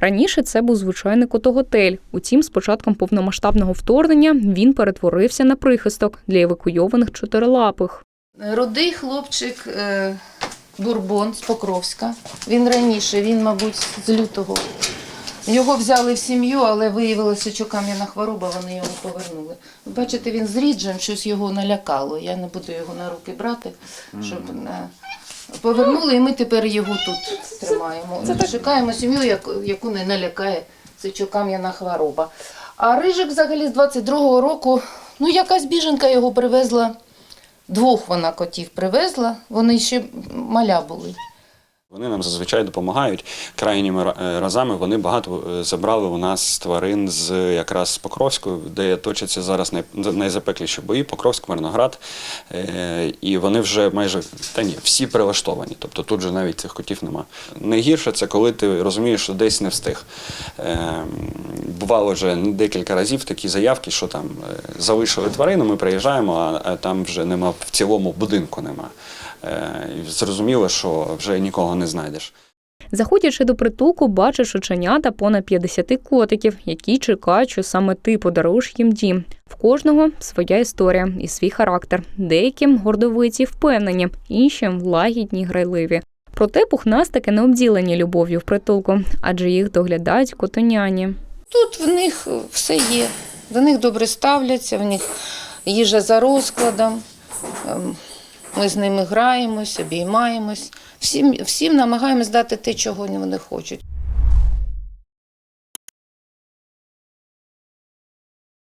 Раніше це був звичайний котоготель. Утім, з початком повномасштабного вторгнення він перетворився на прихисток для евакуйованих чотирилапих. Рудий хлопчик е, Бурбон з Покровська. Він раніше, він, мабуть, з лютого. Його взяли в сім'ю, але виявилося, що кам'яна хвороба, вони його повернули. Ви Бачите, він з ріджем, щось його налякало. Я не буду його на руки брати, щоб не... Повернули, і ми тепер його тут тримаємо. Шукаємо сім'ю, яку- яку не налякає це кам'яна хвороба. А рижик взагалі з 22-го року, ну якась біженка його привезла. Двох вона котів привезла, вони ще маля були. Вони нам зазвичай допомагають. Крайніми ра- е, разами вони багато е, забрали у нас тварин з якраз Покровську, де точаться зараз найзапекліші бої, Покровськ, Мирноград. Е, І вони вже майже та ні, всі прилаштовані. Тобто тут же навіть цих котів нема. Найгірше це коли ти розумієш, що десь не встиг. Бувало вже декілька разів такі заявки, що там е, залишили тварину, ми приїжджаємо, а там вже нема в цілому будинку нема. Е, Зрозуміло, що вже нікого не знайдеш. Заходячи до притулку, бачиш оченята понад 50 котиків, які чекають, що саме ти подаруєш їм дім. В кожного своя історія і свій характер. Деякі гордовиті впевнені, інші лагідні грайливі. Проте пухнастики не обділені любов'ю в притулку, адже їх доглядають котоняні. Тут в них все є. До них добре ставляться, в них їжа за розкладом. Ем, Ми з ними граємось, обіймаємось. Всім, всім намагаємось дати те, чого вони хочуть.